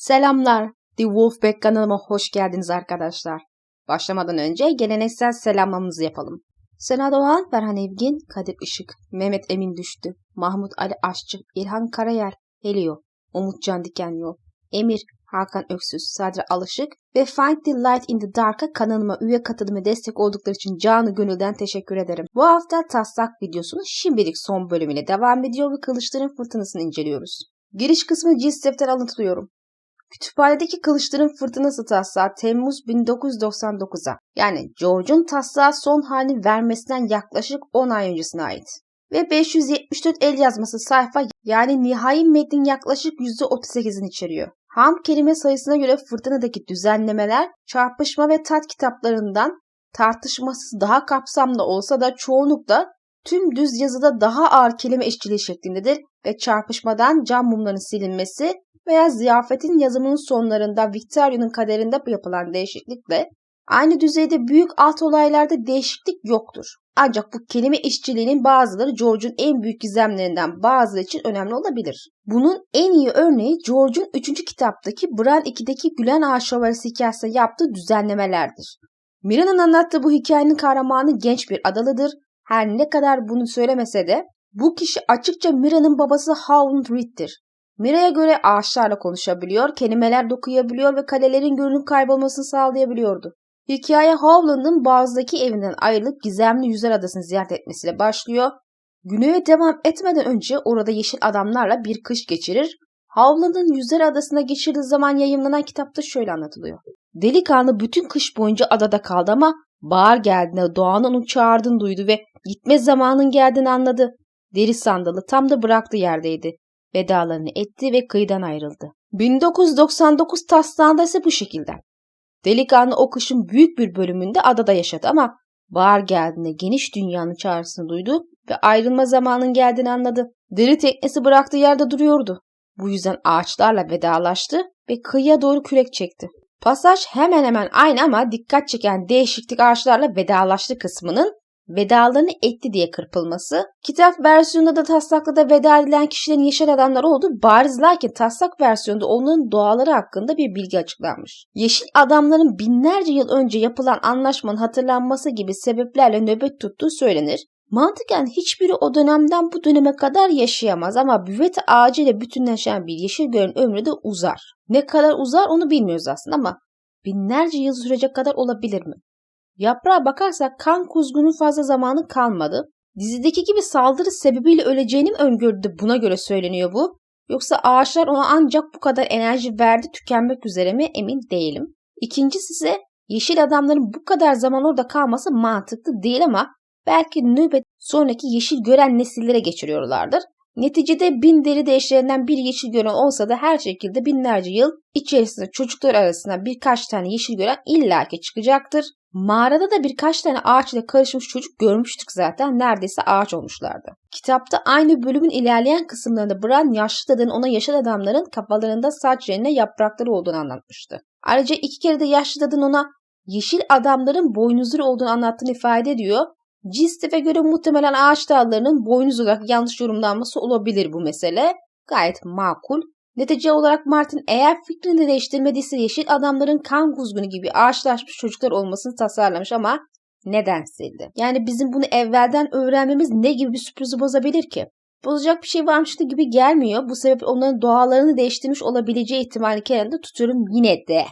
Selamlar. The Wolfpack kanalıma hoş geldiniz arkadaşlar. Başlamadan önce geleneksel selamlamamızı yapalım. Sena Doğan, Berhan Evgin, Kadir Işık, Mehmet Emin Düştü, Mahmut Ali Aşçı, İlhan Karayer, Helio, Umutcan Dikenyol, Emir, Hakan Öksüz, Sadri Alışık ve Find the Light in the Dark'a kanalıma üye katılım ve destek oldukları için canı gönülden teşekkür ederim. Bu hafta taslak videosunun şimdilik son bölümüyle devam ediyor ve kılıçların fırtınasını inceliyoruz. Giriş kısmı Gilstep'ten alıntılıyorum. Kütüphanedeki kılıçların fırtınası taslağı Temmuz 1999'a yani George'un taslağı son halini vermesinden yaklaşık 10 ay öncesine ait. Ve 574 el yazması sayfa yani nihai metnin yaklaşık %38'ini içeriyor. Ham kelime sayısına göre fırtınadaki düzenlemeler çarpışma ve tat kitaplarından tartışmasız daha kapsamlı olsa da çoğunlukla tüm düz yazıda daha ağır kelime eşçiliği şeklindedir ve çarpışmadan cam mumların silinmesi veya ziyafetin yazımının sonlarında Victoria'nın kaderinde yapılan değişiklikle aynı düzeyde büyük alt olaylarda değişiklik yoktur. Ancak bu kelime işçiliğinin bazıları George'un en büyük gizemlerinden bazıları için önemli olabilir. Bunun en iyi örneği George'un 3. kitaptaki Bran 2'deki Gülen Ağa Şövalyesi hikayesine yaptığı düzenlemelerdir. Mira'nın anlattığı bu hikayenin kahramanı genç bir adalıdır. Her ne kadar bunu söylemese de bu kişi açıkça Mira'nın babası Howland Reed'dir. Mira'ya göre ağaçlarla konuşabiliyor, kelimeler dokuyabiliyor ve kalelerin görünüp kaybolmasını sağlayabiliyordu. Hikaye Howland'ın Boğaz'daki evinden ayrılıp gizemli Yüzer Adası'nı ziyaret etmesiyle başlıyor. Güneye devam etmeden önce orada yeşil adamlarla bir kış geçirir. Howland'ın Yüzer Adası'na geçirdiği zaman yayınlanan kitapta şöyle anlatılıyor. Delikanlı bütün kış boyunca adada kaldı ama bahar geldiğinde doğanın onu çağırdığını duydu ve gitme zamanın geldiğini anladı. Deri sandalı tam da bıraktığı yerdeydi. Vedalarını etti ve kıyıdan ayrıldı. 1999 taslağında ise bu şekilde. Delikanlı o kışın büyük bir bölümünde adada yaşadı ama bahar geldiğinde geniş dünyanın çağrısını duydu ve ayrılma zamanın geldiğini anladı. Deri teknesi bıraktığı yerde duruyordu. Bu yüzden ağaçlarla vedalaştı ve kıyıya doğru kürek çekti. Pasaj hemen hemen aynı ama dikkat çeken değişiklik ağaçlarla vedalaştı kısmının vedalarını etti diye kırpılması, kitap versiyonunda da taslakta da veda edilen kişilerin yeşil adamlar olduğu bariz lakin taslak versiyonunda onların doğaları hakkında bir bilgi açıklanmış. Yeşil adamların binlerce yıl önce yapılan anlaşmanın hatırlanması gibi sebeplerle nöbet tuttuğu söylenir. Mantıken hiçbiri o dönemden bu döneme kadar yaşayamaz ama büvet ağacı ile bütünleşen bir yeşil gölün ömrü de uzar. Ne kadar uzar onu bilmiyoruz aslında ama binlerce yıl sürecek kadar olabilir mi? Yaprağa bakarsak kan kuzgunun fazla zamanı kalmadı. Dizideki gibi saldırı sebebiyle öleceğini mi öngördü buna göre söyleniyor bu. Yoksa ağaçlar ona ancak bu kadar enerji verdi tükenmek üzere mi emin değilim. İkincisi ise yeşil adamların bu kadar zaman orada kalması mantıklı değil ama belki nöbet sonraki yeşil gören nesillere geçiriyorlardır. Neticede bin deri değişlerinden bir yeşil gören olsa da her şekilde binlerce yıl içerisinde çocuklar arasında birkaç tane yeşil gören illaki çıkacaktır. Mağarada da birkaç tane ağaç ile karışmış çocuk görmüştük zaten. Neredeyse ağaç olmuşlardı. Kitapta aynı bölümün ilerleyen kısımlarında Bran yaşlı dedin ona yaşlı adamların kafalarında saç yerine yaprakları olduğunu anlatmıştı. Ayrıca iki kere de yaşlı dedin ona yeşil adamların boynuzları olduğunu anlattığını ifade ediyor. Cistif'e göre muhtemelen ağaç dallarının boynuz olarak yanlış yorumlanması olabilir bu mesele. Gayet makul. Netice olarak Martin eğer fikrini değiştirmediyse yeşil adamların kan kuzgunu gibi ağaçlaşmış çocuklar olmasını tasarlamış ama neden sildi? Yani bizim bunu evvelden öğrenmemiz ne gibi bir sürprizi bozabilir ki? Bozacak bir şey varmıştı gibi gelmiyor. Bu sebeple onların doğalarını değiştirmiş olabileceği ihtimali kenarında tutuyorum yine de.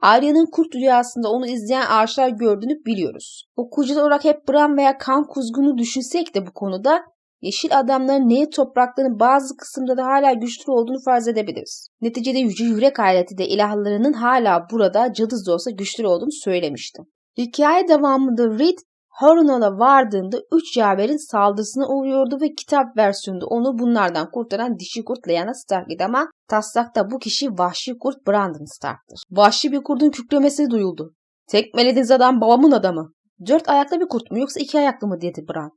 Arya'nın kurt rüyasında onu izleyen ağaçlar gördüğünü biliyoruz. Okuyucular olarak hep Bran veya kan kuzgunu düşünsek de bu konuda yeşil adamların neye topraklarının bazı kısımda da hala güçlü olduğunu farz edebiliriz. Neticede yüce yürek aleti de ilahlarının hala burada cadız da olsa güçlü olduğunu söylemiştim. Hikaye devamında Reed Harunal'a vardığında üç yaverin saldırısına uğruyordu ve kitap versiyonunda onu bunlardan kurtaran dişi kurt Lyanna Stark idi ama taslakta bu kişi vahşi kurt Brandon Stark'tır. Vahşi bir kurdun kükremesi duyuldu. Tekmelediğiniz adam babamın adamı. Dört ayaklı bir kurt mu yoksa iki ayaklı mı dedi Bran.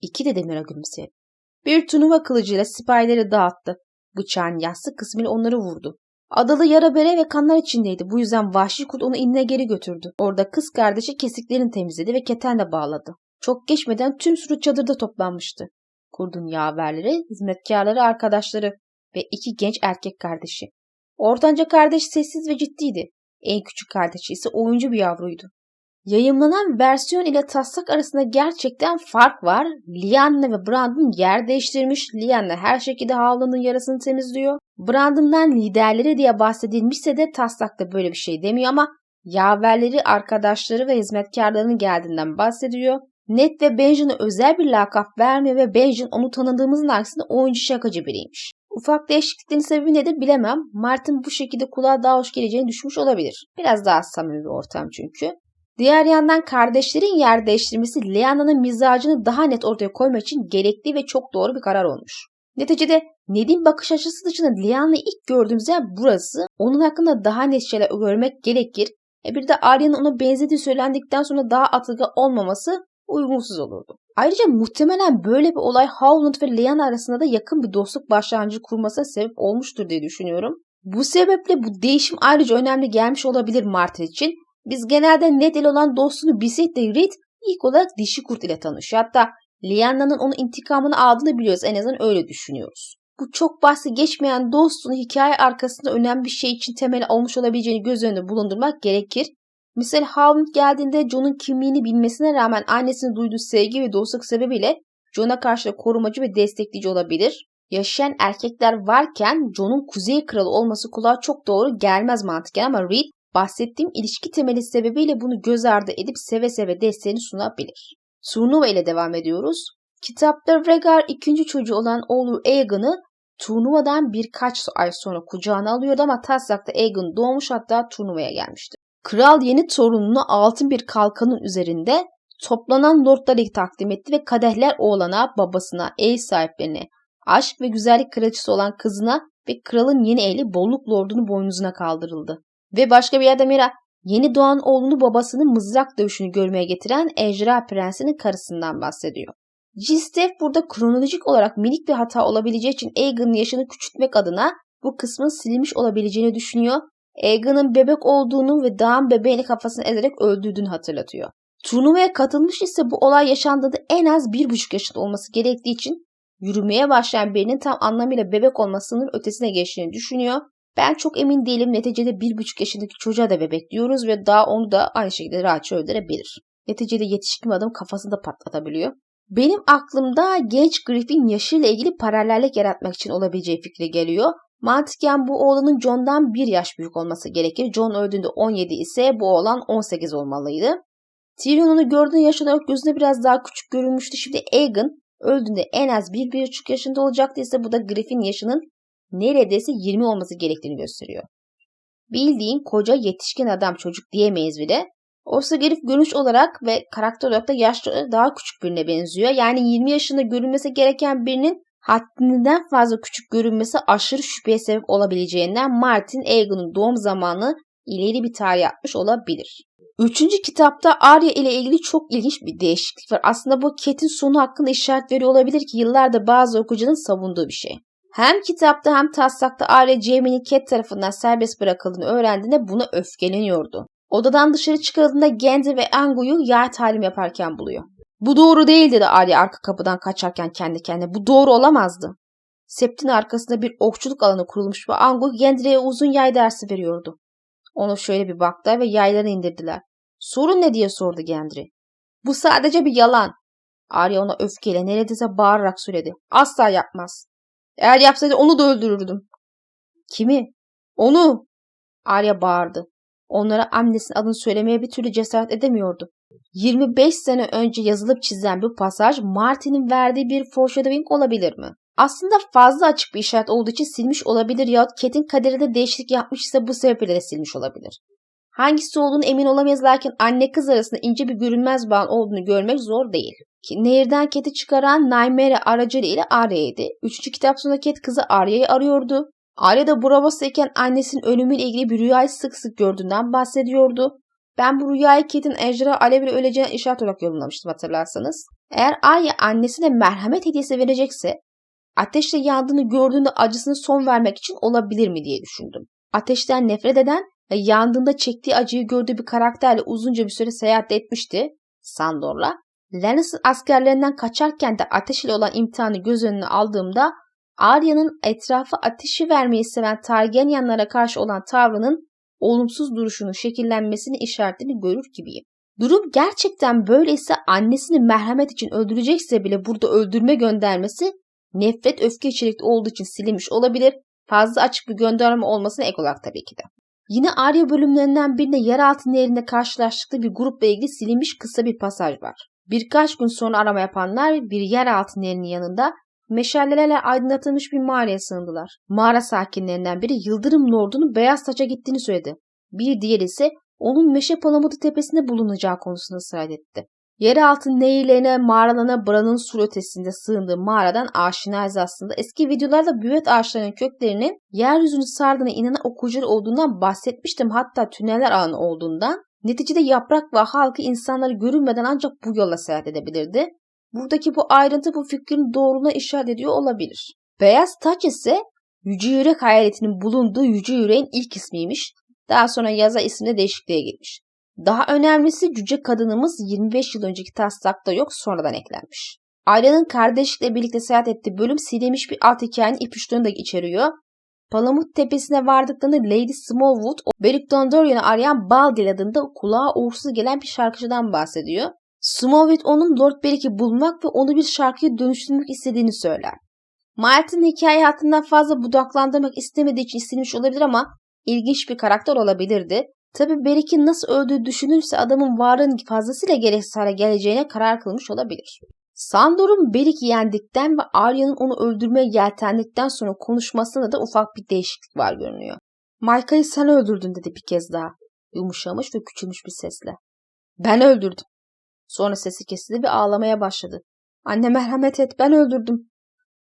İki de Demir'a gülümseyip. Bir tunuva kılıcıyla sipahileri dağıttı. Bıçağın yassı kısmıyla onları vurdu. Adalı yara bere ve kanlar içindeydi. Bu yüzden vahşi kurt onu inine geri götürdü. Orada kız kardeşi kesiklerini temizledi ve ketenle bağladı. Çok geçmeden tüm sürü çadırda toplanmıştı. Kurdun yaverleri, hizmetkarları, arkadaşları ve iki genç erkek kardeşi. Ortanca kardeş sessiz ve ciddiydi. En küçük kardeşi ise oyuncu bir yavruydu. Yayımlanan versiyon ile taslak arasında gerçekten fark var. Lianna ve Brandon yer değiştirmiş. Lianna her şekilde Howland'ın yarasını temizliyor. Brandon'dan liderleri diye bahsedilmişse de taslakta böyle bir şey demiyor ama yaverleri, arkadaşları ve hizmetkarlarının geldiğinden bahsediyor. Ned ve Benjen'e özel bir lakap vermiyor ve Benjen onu tanıdığımızın aksine oyuncu şakacı biriymiş. Ufak değişikliklerin sebebi nedir bilemem. Martin bu şekilde kulağa daha hoş geleceğini düşünmüş olabilir. Biraz daha samimi bir ortam çünkü. Diğer yandan kardeşlerin yer değiştirmesi Leanna'nın mizacını daha net ortaya koymak için gerekli ve çok doğru bir karar olmuş. Neticede Ned'in bakış açısı dışında Leanna'yı ilk gördüğümüz yer burası. Onun hakkında daha net şeyler görmek gerekir. E bir de Arya'nın ona benzediği söylendikten sonra daha atılga olmaması uygunsuz olurdu. Ayrıca muhtemelen böyle bir olay Howland ve Leanna arasında da yakın bir dostluk başlangıcı kurmasına sebep olmuştur diye düşünüyorum. Bu sebeple bu değişim ayrıca önemli gelmiş olabilir Martin için. Biz genelde Ned ile olan dostluğunu bilsek Reed ilk olarak dişi kurt ile tanışıyor. Hatta Lianna'nın onun intikamını aldığını biliyoruz. En azından öyle düşünüyoruz. Bu çok bahsi geçmeyen dostluğun hikaye arkasında önemli bir şey için temel olmuş olabileceğini göz önünde bulundurmak gerekir. Mesela Howland geldiğinde John'un kimliğini bilmesine rağmen annesine duyduğu sevgi ve dostluk sebebiyle John'a karşı da korumacı ve destekleyici olabilir. Yaşayan erkekler varken John'un kuzey kralı olması kulağa çok doğru gelmez mantıken ama Reed bahsettiğim ilişki temeli sebebiyle bunu göz ardı edip seve seve desteğini sunabilir. Turnuva ile devam ediyoruz. Kitapta Rhaegar ikinci çocuğu olan oğlu Aegon'u turnuvadan birkaç ay sonra kucağına alıyordu ama taslakta Aegon doğmuş hatta turnuvaya gelmişti. Kral yeni torununu altın bir kalkanın üzerinde toplanan lordları takdim etti ve kadehler oğlana, babasına, ev sahiplerine, aşk ve güzellik kraliçesi olan kızına ve kralın yeni eli bolluk lordunu boynuzuna kaldırıldı. Ve başka bir yerde Mira yeni doğan oğlunu babasının mızrak dövüşünü görmeye getiren Ejra Prensi'nin karısından bahsediyor. Gistef burada kronolojik olarak minik bir hata olabileceği için Aegon'un yaşını küçültmek adına bu kısmın silinmiş olabileceğini düşünüyor. Aegon'un bebek olduğunu ve dağın bebeğini kafasına ezerek öldürdüğünü hatırlatıyor. Turnuvaya katılmış ise bu olay yaşandığında en az bir buçuk yaşında olması gerektiği için yürümeye başlayan birinin tam anlamıyla bebek olmasının ötesine geçtiğini düşünüyor. Ben çok emin değilim neticede bir buçuk yaşındaki çocuğa da bebek diyoruz ve daha onu da aynı şekilde rahatça öldürebilir. Neticede yetişkin adam kafasını da patlatabiliyor. Benim aklımda genç Griffin yaşıyla ilgili paralellik yaratmak için olabileceği fikri geliyor. Mantıken bu oğlanın John'dan bir yaş büyük olması gerekir. John öldüğünde 17 ise bu oğlan 18 olmalıydı. Tyrion onu gördüğünde yaş olarak gözüne biraz daha küçük görünmüştü. Şimdi Aegon öldüğünde en az 1-1,5 yaşında olacaktı ise bu da Griffin yaşının neredeyse 20 olması gerektiğini gösteriyor. Bildiğin koca yetişkin adam çocuk diyemeyiz bile. Oysa Griff görünüş olarak ve karakter olarak da yaşlı daha küçük birine benziyor. Yani 20 yaşında görünmesi gereken birinin haddinden fazla küçük görünmesi aşırı şüpheye sebep olabileceğinden Martin Aegon'un doğum zamanı ileri bir tarih atmış olabilir. Üçüncü kitapta Arya ile ilgili çok ilginç bir değişiklik var. Aslında bu Cat'in sonu hakkında işaret veriyor olabilir ki yıllarda bazı okuyucuların savunduğu bir şey. Hem kitapta hem taslakta Arya Jaime'nin Cat tarafından serbest bırakıldığını öğrendiğinde buna öfkeleniyordu. Odadan dışarı çıkarıldığında Gendry ve Angu'yu yağ talim yaparken buluyor. Bu doğru değil dedi Arya arka kapıdan kaçarken kendi kendine. Bu doğru olamazdı. Septin arkasında bir okçuluk alanı kurulmuş ve Angu Gendry'e uzun yay dersi veriyordu. Onu şöyle bir baktı ve yaylarını indirdiler. Sorun ne diye sordu Gendry. Bu sadece bir yalan. Arya ona öfkeyle neredeyse bağırarak söyledi. Asla yapmaz. Eğer yapsaydı onu da öldürürdüm. Kimi? Onu. Arya bağırdı. Onlara annesinin adını söylemeye bir türlü cesaret edemiyordu. 25 sene önce yazılıp çizilen bu pasaj Martin'in verdiği bir foreshadowing olabilir mi? Aslında fazla açık bir işaret olduğu için silmiş olabilir yahut Cat'in kaderinde değişiklik yapmış ise bu sebeple de silmiş olabilir. Hangisi olduğunu emin olamayız lakin anne kız arasında ince bir görünmez bağın olduğunu görmek zor değil. Nehirden Cat'i çıkaran Naimere aracılığıyla Arya'ydı. Üçüncü kitap sonunda Cat kızı Arya'yı arıyordu. Arya da Bravos'tayken annesinin ölümüyle ilgili bir rüyayı sık sık gördüğünden bahsediyordu. Ben bu rüyayı Cat'in ejderha alevle öleceğine işaret olarak yorumlamıştım hatırlarsanız. Eğer Arya annesine merhamet hediyesi verecekse ateşle yandığını gördüğünde acısını son vermek için olabilir mi diye düşündüm. Ateşten nefret eden ve yandığında çektiği acıyı gördüğü bir karakterle uzunca bir süre seyahat etmişti Sandor'la. Lannister askerlerinden kaçarken de ateş olan imtihanı göz önüne aldığımda Arya'nın etrafı ateşi vermeyi seven Targaryenlara karşı olan tavrının olumsuz duruşunun şekillenmesini işaretini görür gibiyim. Durum gerçekten böyleyse annesini merhamet için öldürecekse bile burada öldürme göndermesi nefret öfke içerikli olduğu için silinmiş olabilir. Fazla açık bir gönderme olmasına ek olarak tabii ki de. Yine Arya bölümlerinden birinde yeraltı nehrinde karşılaştıkları bir grupla ilgili silinmiş kısa bir pasaj var. Birkaç gün sonra arama yapanlar bir yeraltı nehrinin yanında meşalelerle aydınlatılmış bir mağaraya sığındılar. Mağara sakinlerinden biri Yıldırım Lord'un beyaz taça gittiğini söyledi. Bir diğeri ise onun meşe palamudu tepesinde bulunacağı konusunda ısrar etti. Yeraltı nehirlerine, mağaralarına Bran'ın sur ötesinde sığındığı mağaradan aşinayız aslında. Eski videolarda büvet ağaçlarının köklerinin yeryüzünü sardığına inanan okuyucular olduğundan bahsetmiştim. Hatta tüneller ağını olduğundan. Neticede yaprak ve halkı insanları görünmeden ancak bu yolla seyahat edebilirdi. Buradaki bu ayrıntı bu fikrin doğruluğuna işaret ediyor olabilir. Beyaz taç ise Yüce Yürek hayaletinin bulunduğu Yüce Yüreğin ilk ismiymiş. Daha sonra yaza isimde değişikliğe gitmiş. Daha önemlisi cüce kadınımız 25 yıl önceki taslakta yok sonradan eklenmiş. Arya'nın kardeşlikle birlikte seyahat ettiği bölüm silinmiş bir alt hikayenin ipuçlarını da içeriyor. Palamut tepesine vardıklarında Lady Smallwood, Beric Dondarrion'u arayan Baldil adında kulağa uğursuz gelen bir şarkıcıdan bahsediyor. Smallwood onun Lord Beric'i bulmak ve onu bir şarkıya dönüştürmek istediğini söyler. Martin hikaye hattından fazla budaklandırmak istemediği için istemiş olabilir ama ilginç bir karakter olabilirdi. Tabi Berik'in nasıl öldüğü düşünülürse adamın varlığının fazlasıyla gereksiz hale geleceğine karar kılmış olabilir. Sandor'un Berik'i yendikten ve Arya'nın onu öldürmeye yeltendikten sonra konuşmasında da ufak bir değişiklik var görünüyor. Michael'i sen öldürdün dedi bir kez daha. Yumuşamış ve küçülmüş bir sesle. Ben öldürdüm. Sonra sesi kesildi ve ağlamaya başladı. Anne merhamet et ben öldürdüm.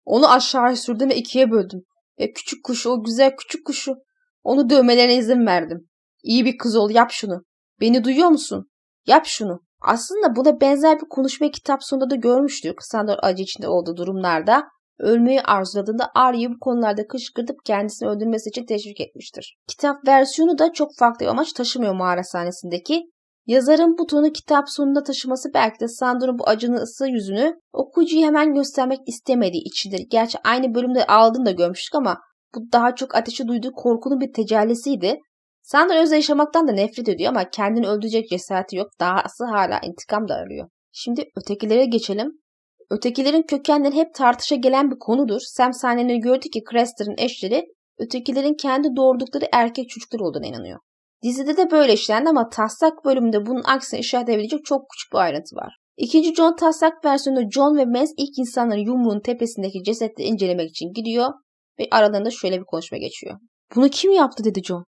Onu aşağıya sürdüm ve ikiye böldüm. Ve küçük kuşu o güzel küçük kuşu. Onu dövmelerine izin verdim. İyi bir kız ol yap şunu. Beni duyuyor musun? Yap şunu. Aslında buna benzer bir konuşma kitap sonunda da görmüştük. Sandor acı içinde olduğu durumlarda ölmeyi arzuladığında Arya'yı bu konularda kışkırtıp kendisini öldürmesi için teşvik etmiştir. Kitap versiyonu da çok farklı bir amaç taşımıyor mağara sahnesindeki. Yazarın bu tonu kitap sonunda taşıması belki de Sandor'un bu acının ısı yüzünü okuyucuyu hemen göstermek istemediği içindir. Gerçi aynı bölümde aldığını da görmüştük ama bu daha çok ateşi duyduğu korkunun bir tecellisiydi. Sandra Özde yaşamaktan da nefret ediyor ama kendini öldürecek cesareti yok. Dahası hala intikam da arıyor. Şimdi ötekilere geçelim. Ötekilerin kökenleri hep tartışa gelen bir konudur. Sam sahneleri gördü ki Crester'ın eşleri ötekilerin kendi doğurdukları erkek çocuklar olduğuna inanıyor. Dizide de böyle işlendi ama taslak bölümünde bunun aksine işaret edebilecek çok küçük bir ayrıntı var. İkinci John taslak versiyonunda John ve Mez ilk insanların yumruğun tepesindeki cesetleri incelemek için gidiyor ve aralarında şöyle bir konuşma geçiyor. Bunu kim yaptı dedi John.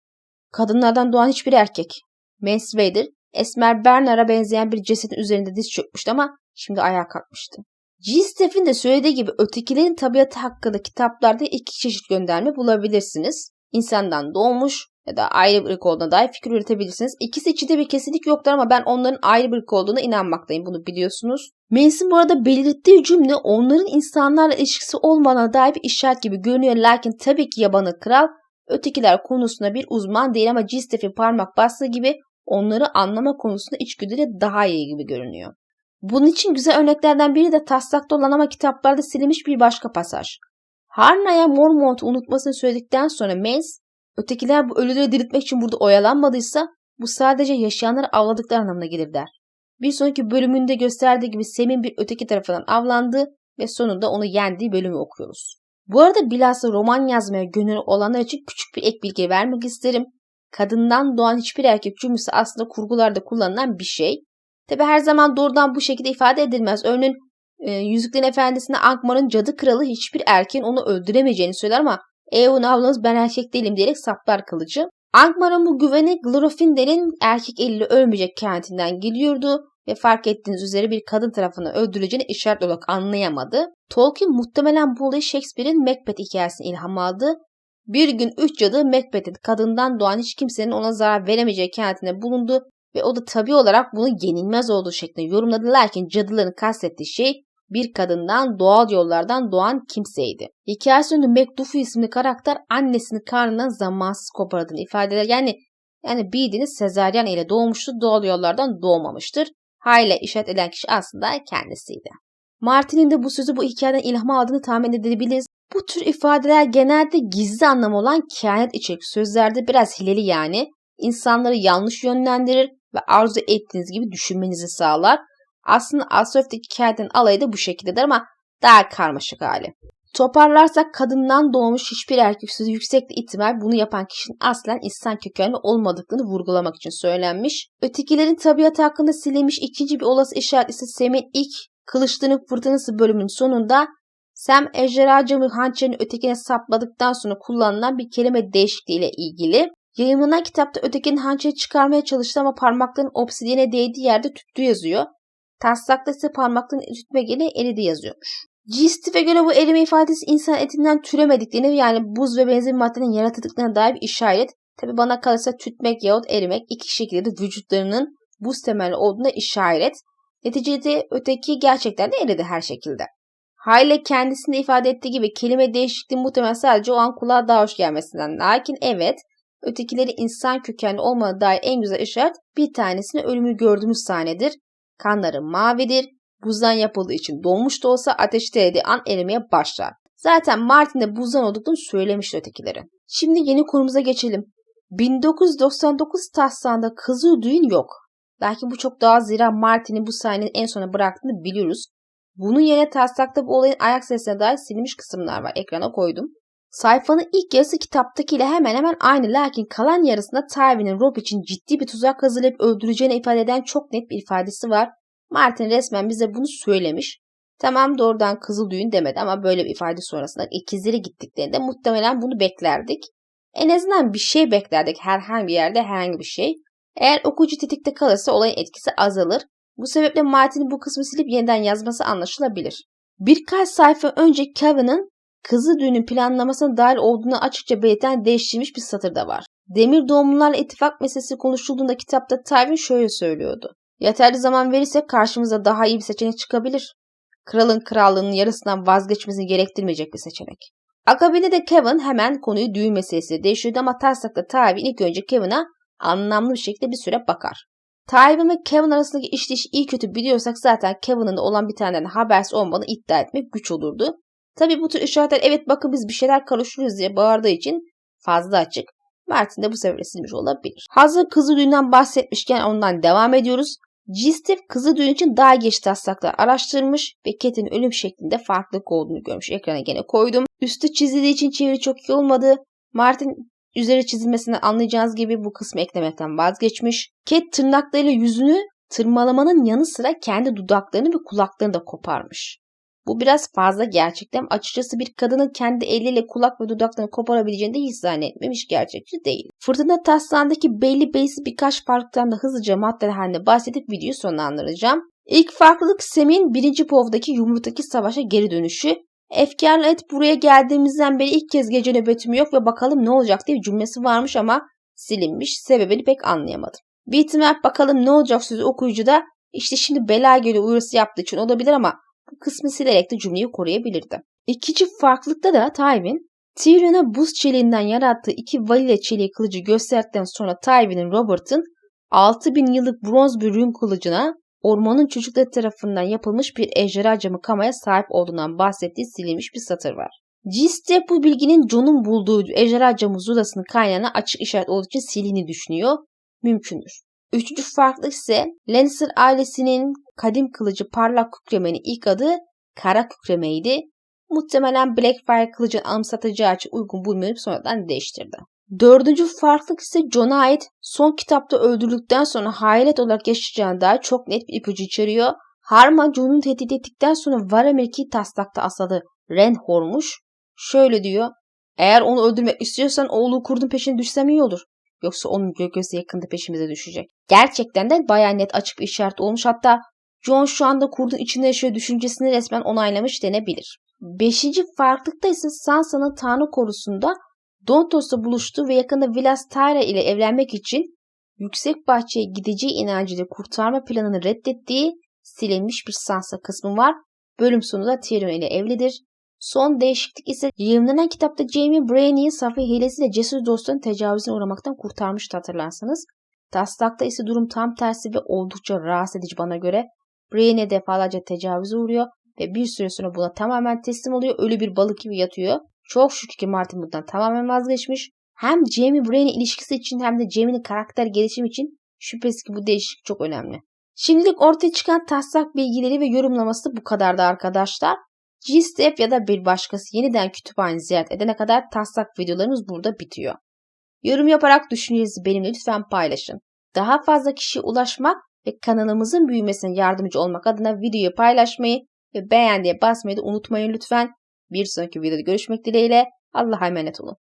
Kadınlardan doğan hiçbir erkek. Mance Vader, Esmer Bernard'a benzeyen bir cesedin üzerinde diz çökmüştü ama şimdi ayağa kalkmıştı. G. Steff'in de söylediği gibi ötekilerin tabiatı hakkında kitaplarda iki çeşit gönderme bulabilirsiniz. İnsandan doğmuş ya da ayrı bir olduğuna dair fikir üretebilirsiniz. İkisi içinde bir kesinlik yoktur ama ben onların ayrı bir olduğuna inanmaktayım. Bunu biliyorsunuz. Mance'in bu arada belirttiği cümle onların insanlarla ilişkisi olmadığına dair bir işaret gibi görünüyor. Lakin tabii ki yabanı kral Ötekiler konusunda bir uzman değil ama Cistef'in parmak bastığı gibi onları anlama konusunda içgüdüyle daha iyi gibi görünüyor. Bunun için güzel örneklerden biri de taslakta olan ama kitaplarda silinmiş bir başka pasaj. Harna'ya Mormont'u unutmasını söyledikten sonra Mace, ötekiler bu ölüleri diriltmek için burada oyalanmadıysa bu sadece yaşayanları avladıkları anlamına gelir der. Bir sonraki bölümünde gösterdiği gibi Sem'in bir öteki tarafından avlandığı ve sonunda onu yendiği bölümü okuyoruz. Bu arada bilhassa roman yazmaya gönül olanlar için küçük bir ek bilgi vermek isterim. Kadından doğan hiçbir erkek cümlesi aslında kurgularda kullanılan bir şey. Tabi her zaman doğrudan bu şekilde ifade edilmez. Örneğin e, Yüzüklerin Efendisi'nde Angmar'ın cadı kralı hiçbir erkeğin onu öldüremeyeceğini söyler ama Eowyn ablanız ben erkek değilim diyerek saplar kılıcı. Angmar'ın bu güveni Glorofindel'in erkek eliyle ölmeyecek kentinden geliyordu ve fark ettiğiniz üzere bir kadın tarafından öldürüleceğini işaret olarak anlayamadı. Tolkien muhtemelen bu olayı Shakespeare'in Macbeth hikayesini ilham aldı. Bir gün üç cadı Macbeth'in kadından doğan hiç kimsenin ona zarar veremeyeceği kentine bulundu ve o da tabi olarak bunu yenilmez olduğu şeklinde yorumladı. Lakin cadıların kastettiği şey bir kadından doğal yollardan doğan kimseydi. Hikaye sonunda McDuffie isimli karakter annesini karnından zamansız kopardığını ifade eder. Yani yani bildiğiniz sezaryen ile doğmuştu, doğal yollardan doğmamıştır. Hayle işaret eden kişi aslında kendisiydi. Martin'in de bu sözü bu hikayeden ilham aldığını tahmin edebiliriz. Bu tür ifadeler genelde gizli anlamı olan kehanet içerik sözlerde biraz hileli yani insanları yanlış yönlendirir ve arzu ettiğiniz gibi düşünmenizi sağlar. Aslında Astrof'taki kehanetin alayı da bu şekildedir ama daha karmaşık hali. Toparlarsak kadından doğmuş hiçbir erkek sözü yüksek ihtimal bunu yapan kişinin aslen insan kökenli olmadıklarını vurgulamak için söylenmiş. Ötekilerin tabiat hakkında silinmiş ikinci bir olası işaret ise Sem'in ilk Kılıçların Fırtınası bölümünün sonunda Sam ejderha camı hançerini ötekine sapladıktan sonra kullanılan bir kelime değişikliği ile ilgili. Yayınlanan kitapta ötekinin hançeri çıkarmaya çalıştı ama parmakların obsidiyene değdiği yerde tüttü yazıyor. Taslakta ise parmakların tütme gene eridi yazıyormuş. G. göre bu erime ifadesi insan etinden türemediklerini yani buz ve benzeri maddelerin yaratıldıklarına dair bir işaret. Tabi bana kalırsa tütmek yahut erimek iki şekilde de vücutlarının buz temelli olduğuna işaret. Neticede öteki gerçekten de eridi her şekilde. Hayle kendisinde ifade ettiği gibi kelime değişikliği muhtemelen sadece o an kulağa daha hoş gelmesinden. Lakin evet ötekileri insan kökenli olmadığına dair en güzel işaret bir tanesini ölümü gördüğümüz sahnedir. Kanları mavidir buzdan yapıldığı için donmuş da olsa ateşte değdiği an erimeye başlar. Zaten Martin'de buzdan olduklarını söylemişti ötekileri. Şimdi yeni konumuza geçelim. 1999 taslağında kızıl düğün yok. Belki bu çok daha zira Martin'in bu sahneyi en sona bıraktığını biliyoruz. Bunun yerine taslakta bu olayın ayak sesine dair silinmiş kısımlar var. Ekrana koydum. Sayfanın ilk yarısı kitaptakiyle hemen hemen aynı lakin kalan yarısında Tywin'in Rob için ciddi bir tuzak hazırlayıp öldüreceğini ifade eden çok net bir ifadesi var. Martin resmen bize bunu söylemiş. Tamam doğrudan kızıl düğün demedi ama böyle bir ifade sonrasında ikizleri gittiklerinde muhtemelen bunu beklerdik. En azından bir şey beklerdik herhangi bir yerde herhangi bir şey. Eğer okuyucu tetikte kalırsa olayın etkisi azalır. Bu sebeple Martin'in bu kısmı silip yeniden yazması anlaşılabilir. Birkaç sayfa önce Kevin'in kızı düğünün planlamasına dahil olduğunu açıkça belirten değiştirilmiş bir satır da var. Demir doğumlularla ittifak meselesi konuşulduğunda kitapta Tywin şöyle söylüyordu. Yeterli zaman verirsek karşımıza daha iyi bir seçenek çıkabilir. Kralın krallığının yarısından vazgeçmesini gerektirmeyecek bir seçenek. Akabinde de Kevin hemen konuyu düğün meselesiyle değiştirdi ama taslakta Tywin ilk önce Kevin'a anlamlı bir şekilde bir süre bakar. Tywin ve Kevin arasındaki işleyiş iyi kötü biliyorsak zaten Kevin'in olan bir taneden habersiz olmadığını iddia etmek güç olurdu. Tabi bu tür işaretler evet bakın biz bir şeyler karıştırıyoruz diye bağırdığı için fazla açık. Martin de bu sefer silmiş olabilir. Hazır kızı düğünden bahsetmişken ondan devam ediyoruz. Cistif kızı düğün için daha geç taslaklar araştırmış ve Kate'in ölüm şeklinde farklılık olduğunu görmüş. Ekrana gene koydum. Üstü çizildiği için çeviri çok iyi olmadı. Martin üzeri çizilmesinden anlayacağınız gibi bu kısmı eklemekten vazgeçmiş. Kate tırnaklarıyla yüzünü tırmalamanın yanı sıra kendi dudaklarını ve kulaklarını da koparmış. Bu biraz fazla gerçekten. Açıkçası bir kadının kendi eliyle kulak ve dudaklarını koparabileceğini de hiç zannetmemiş gerçekçi değil. Fırtına taslağındaki belli belirsiz birkaç farktan da hızlıca maddeler haline bahsedip videoyu sonlandıracağım. İlk farklılık Sem'in birinci povdaki yumurtaki savaşa geri dönüşü. Efkarlı et buraya geldiğimizden beri ilk kez gece nöbetim yok ve bakalım ne olacak diye cümlesi varmış ama silinmiş. Sebebini pek anlayamadım. Bir bakalım ne olacak sözü okuyucu da işte şimdi bela geliyor uyarısı yaptığı için olabilir ama kısmı silerek de cümleyi koruyabilirdi. İkinci farklılıkta da Tywin, Tyrion'a buz çeliğinden yarattığı iki valile çeliği kılıcı gösterdikten sonra Tywin'in Robert'ın 6000 yıllık bronz bir rün kılıcına ormanın çocukları tarafından yapılmış bir ejderha camı kamaya sahip olduğundan bahsettiği silinmiş bir satır var. Giste bu bilginin Jon'un bulduğu ejderha camı zulasının kaynağına açık işaret olduğu için silini düşünüyor. Mümkündür. Üçüncü farklılık ise Lannister ailesinin kadim kılıcı parlak kükremenin ilk adı kara kükremeydi. Muhtemelen Blackfire kılıcın anımsatacağı için uygun bulmayıp sonradan değiştirdi. Dördüncü farklılık ise John'a ait son kitapta öldürdükten sonra hayalet olarak yaşayacağına dair çok net bir ipucu içeriyor. Harma John'un tehdit ettikten sonra Varamir'i taslakta asladı Renhor'muş. Şöyle diyor. Eğer onu öldürmek istiyorsan oğlu kurdun peşine düşsem iyi olur. Yoksa onun gölgesi yakında peşimize düşecek. Gerçekten de baya net açık bir işaret olmuş. Hatta John şu anda kurdun içinde yaşıyor düşüncesini resmen onaylamış denebilir. Beşinci farklılıkta ise Sansa'nın Tanrı korusunda Dontos'la buluştu ve yakında Vilas Tyra ile evlenmek için yüksek bahçeye gideceği inancıyla kurtarma planını reddettiği silinmiş bir Sansa kısmı var. Bölüm sonunda Tyrion ile evlidir. Son değişiklik ise yayınlanan kitapta Jamie Brainy'i Safi hilesiyle cesur dostların tecavüzüne uğramaktan kurtarmıştı hatırlarsanız. Taslakta ise durum tam tersi ve oldukça rahatsız edici bana göre. Brienne defalarca tecavüze uğruyor ve bir süre sonra buna tamamen teslim oluyor. Ölü bir balık gibi yatıyor. Çok şükür ki Martin bundan tamamen vazgeçmiş. Hem Jamie Brain ilişkisi için hem de Jamie'nin karakter gelişimi için şüphesiz ki bu değişiklik çok önemli. Şimdilik ortaya çıkan taslak bilgileri ve yorumlaması bu kadardı arkadaşlar. G-Step ya da bir başkası yeniden kütüphane ziyaret edene kadar taslak videolarımız burada bitiyor. Yorum yaparak düşüncelerinizi benimle lütfen paylaşın. Daha fazla kişiye ulaşmak ve kanalımızın büyümesine yardımcı olmak adına videoyu paylaşmayı ve beğen diye basmayı da unutmayın lütfen. Bir sonraki videoda görüşmek dileğiyle. Allah'a emanet olun.